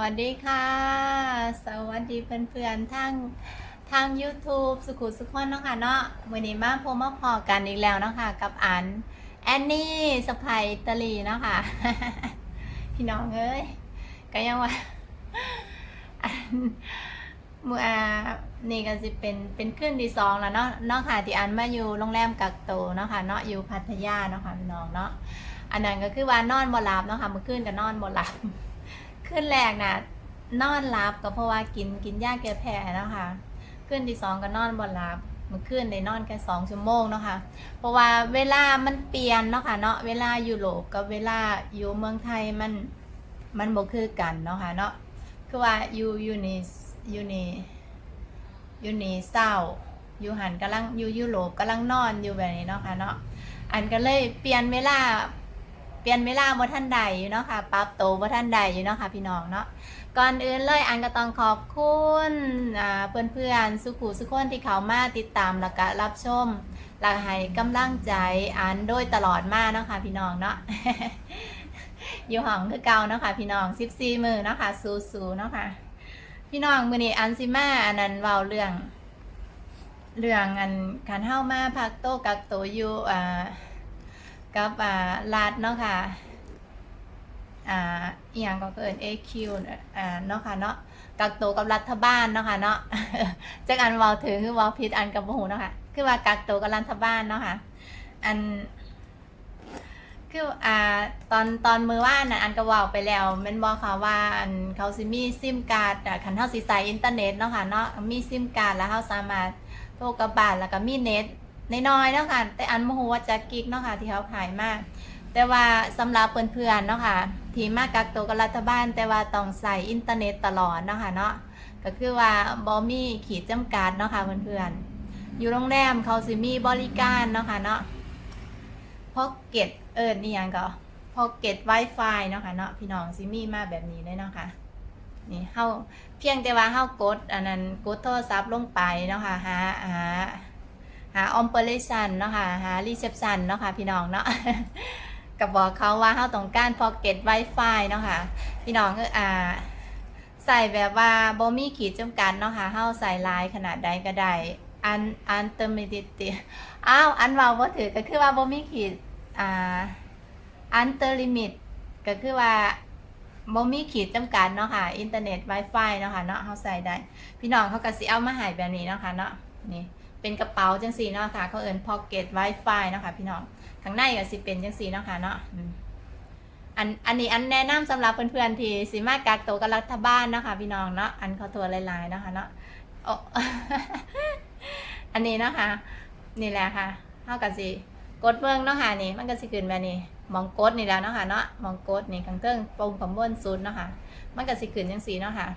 วัสดีค่ะ สวัสดีเพื่อนๆทางทาง YouTube สุขุสุขคนเนาะค่ะเนาะวันนี้มาพบมาพอกันอีกแล้วเนาะค่ะกับอันแอนนี่สไปตลีเนาะค่ะพี่น้องเอ้ยก็ยังว่าเมื่อนี่ก็จะเป็นเป็นขึ้นที่สองแล้วเนาะเนาะค่ะที่อันมาอยู่โรงแรมกักโตวเนาะค่ะเนาะอยู่พัทยาเนาะค่ะพี่น้องเนาะอันนั้นก็คือว่านอนบ่หลับเนาะค่ะเมื่อคืนก็นอนบ่หลับ ขึ้นแรกนะนอนหลับก็เพราะว่ากินกินยาแก้แพ้นะคะขึ้นที่สองก็นอนบ่หลับมื่อคืนได้นอนแค่สองชั่วโมงเนาะคะเพราะว่าเวลามันเปลี่ยนเนาะค่ะเนาะเวลายุโรปกับเวลาอยู่เมืองไทยมันมันบ่คือกันเนาะค่ะเนาะคือว่าอยู่อยู่นี่อยู่นี่อยู่นี่เศร้าอยู่หันกำลังอยู่ยุโรปกำลังนอนอยู่แบบนี้เนาะค่ะเนาะอันก็เลยเปลี่ยนเวลา เปลี่ยนเวลาบ่ท่านใดอยู่เนาะค่ะปรับโตวบ่ท่านใดอยู่เนาะค่ะพี่น้องเนาะก่อนอื่นเลยอันก็ต้องขอบคุณอ่าเพื่อนๆสุขุสุขคนที่เขามาติดตามแล้วก็รับชมแล้วก็ให้กำลังใจอันโดยตลอดมาเนาะค่ะพี่น้องเนาะอยู่ห้องคือเก่าเนาะค่ะพี่น้อง14มือเนาะค่ะสู้ๆเนาะค่ะพี่น้องมือนี้อันสิมาอันนั้นเว้าเรื่อง เรื่องอันการเฮามาพักโตะกักโตวอยู่อ่า กับอ่ารัฐเนาะค่ะอ่าอีหยังก็เกิน AQ อ่าเนาะค่ะเนาะกักตัวกับรัฐบาลเนาะค่ะเนาะจากอันว้าถึงคือว้าผิดอันกับบ่ฮู้เนาะค่ะคือว่ากักตัวกับรัฐบาลเนาะค่ะอันคืออ่าตอนตอนมือว่านะอันก็เว้าไปแล้วแม่นบ่ค่ะว่าอันเขาสิมีซิมการ์ดอะคันเฮาสิใสอินเทอร์เน็ตเนาะค่ะเนาะมีซิมการ์ดแล้วเฮาสามารถโทรกับบ้านแล้วก็มีเน็ต น้อยๆเนาะค่ะ แต่อันโมโหว่าจะกิกเนาะค่ะ ที่เขาขายมาก แต่ว่าสำหรับเพื่อนๆเนาะค่ะ ที่มากักตัวกับรัฐบาล แต่ว่าต้องใส่อินเทอร์เน็ตตลอดเนาะค่ะเนาะ ก็คือว่าบอมีขีดจำกัดเนาะค่ะเพื่อนๆ อยู่โรงแรมเขาสิมีบริการเนาะค่ะเนาะพอเก็ตเอิญนี่ยังก็พอเก็ต Wi-Fi เนาะค่ะเนาะพี่น้องซิมีมาแบบนี้เลยเนาะค่ะนี่เฮาเพียงแต่ว่าเฮากด อันนั้นกดโทรศัพท์ลงไปเนาะค่ะหาหา หา operation เนาะค่ะหา reception เนาะค่ะพี่น้องเนาะก็บอกเขาว่าเขาต้องการ pocket wifi เนาะค่ะพี่น้องก็อ่าใส่แบบว่าบ่มีขีดจำกัดเนาะค่ะเฮาใส่ลายขนาดใดก็ได้อันอันเตอร์มิดิติอ้าวอันเว้าบ่ถือก็คือว่าบ่มีขีดอ่าอันเตอร์ลิมิตก็คือว่าบ่มีขีดจำกัดเนาะค่ะอินเทอร์เน็ต Wi-Fi เนาะค่ะเนาะเฮาใส่ได้ พี่น้องเขาก็สิเอามาให้แบบนี้เนาะค่ะเนาะนี่ เป็นกระเป๋าจังสีเนาะค่ะเขาเอิน pocket wifi เนาะค่ะพี่น้องข้างในก็สิเป็นจังสีเนาะค่ะเนาะอันอันนี้อันแนะนำสำหรับเพื่อนๆที่สิมากักตัวกับรัฐบาลเนาะค่ะพี่น้องเนาะอันเขาตัวหลายๆเนาะค่ะเนาะอันนี้เนาะค่ะนี่แหละค่ะเท่ากับสิกดเบิ่งเนาะค่ะนี่มันก็สิขึ้นแบบนี้มองกดนี่แล้วเนาะค่ะเนาะมองกดนี่ข้างเทิงปุ่มของบนสุดเนาะค่ะมันก็สิขึ้นจังสีเนาะค่ะ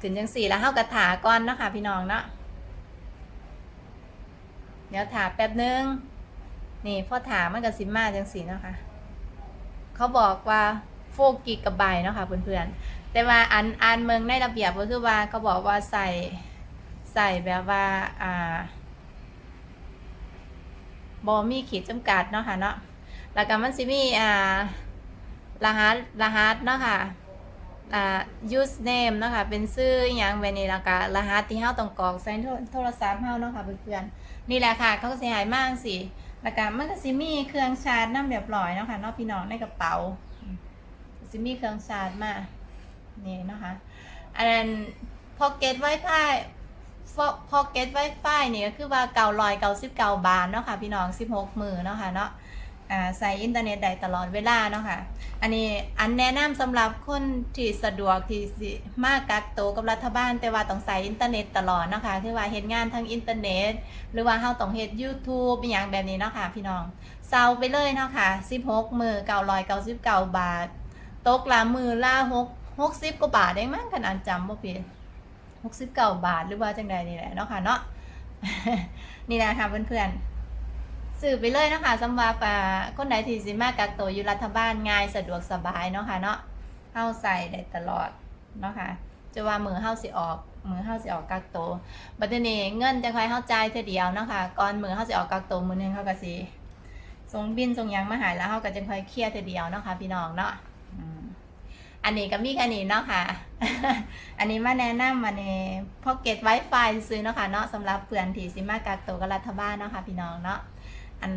ขึ้นจังสีแล้วเฮากระถาก่อนเนาะค่ะพี่น้องเนาะ เดี๋ยวถามแป๊บนึง นี่พอถามมันกับซิมมาจังสีเนาะคะเขาบอกว่าโฟกิกกับใบเนาะค่ะเพื่อนๆ แต่ว่าอันอันเมืองในระเบียบก็คือว่าเขาบอกว่าใส่ใส่แบบว่าอ่าบอมีขีดจำกัดเนาะค่ะเนาะแล้วก็มันสิมีอ่ารหัสรหัสเนาะค่ะอ่า use name เนาะค่ะเป็นชื่ออย่างแบบนี้แล้วก็รหัสที่เฮาต้องกรอกใส่โทรศัพท์เฮาเนาะค่ะเพื่อนๆ นี่แหละค่ะเขาก็เสียหายมากสิแล้วก็มันก็สิมีเครื่องชาร์จน้ำเรียบร้อยเนาะค่ะเนอกพี่น้องในกระเป๋าสิมีเครื่องชาร์จมานี่เนาะคะอันนั้น pocket wifi pocket wifi นี่ก็คือว่าเก่าลอยเก่าสิบเก่าบาทเนาะค่ะพี่น้องสิบหกมือเนาะค่ะเนาะ ใส่อินเทอร์เน็ตได้ตลอดเวลาเนาะค่ะ อันนี้อันแนะนำสำหรับคนที่สะดวกที่สิมากักตัวกับรัฐบาล แต่ว่าต้องใส่อินเทอร์เน็ตตลอดเนาะค่ะคือว่าเฮ็ดงานทางอินเทอร์เน็ต หรือว่าเฮาต้องเฮ็ด YouTube อย่างแบบนี้เนาะค่ะพี่น้องเซาไปเลยเนาะค่ะ16มือ999 บาท ตกละมือละ6 60กว่าบาทได้มั้งขนาดจำบ่ผิด69 บาทหรือว่าจังใดนี่แหละเนาะค่ะเนาะนี่แหละค่ะเพื่อนๆ สื่อไปเลยนะคะสำหรับคนไหนที่สิมากักตัวอยู่รัฐบาลง่ายสะดวกสบายเนาะค่ะเนาะเฮาใส่ได้ตลอดเนาะค่ะจะว่ามือเฮาสิออกมือเฮาสิออกกักตัวบัดนี้เงินจะค่อยเฮาใจเท่อเดียวเนาะค่ะก่อนมือเฮาสิออกกักตัวมือหนึงเฮาก็สิส่งบินส่งยังมาหายแล้วเฮาก็จะค่อยเคลียร์เท่อเดียวเนาะค่ะพี่น้องเนาะอันนี้ก็มีแค่นี้เนาะค่ะ อันนี้มาแนะนำมาในพ็อกเก็ตไวไฟซื้อเนาะค่ะเนาะสำหรับเพื่อนที่สิมากักตัวกับรัฐบาลเนาะค่ะพี่น้องเนาะ อัน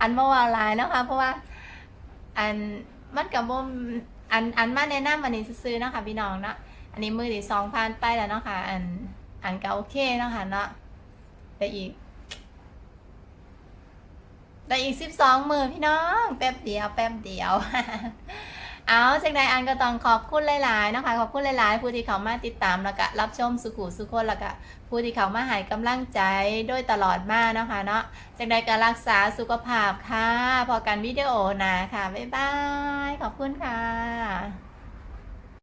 อันเมื่อวานไลน์นะคะ เพราะว่า อันมันกับบ่มอันอันมาแนะนำวันนี้ซื้อๆนะคะพี่น้องเนาะอันนี้มือที่สองพันไปแล้วเนาะค่ะอันอันก็โอเคเนาะค่ะเนาะแต่อีกแต่อีกสิบสองมือพี่น้อง แป๊บเดียว แป๊บเดียว เอาจากใดอันก็ต้องขอบคุณหลายๆนะคะขอบคุณหลายๆ ผู้ที่เขามาติดตามแล้วก็รับชมสุขุสุคนแล้วก็ผู้ที่เขามาให้กำลังใจโดยตลอดมากนะคะเนาะจากใดก็รักษาสุขภาพค่ะ พอกันวิดีโอหนะค่ะบ๊ายบาย ขอบคุณค่ะ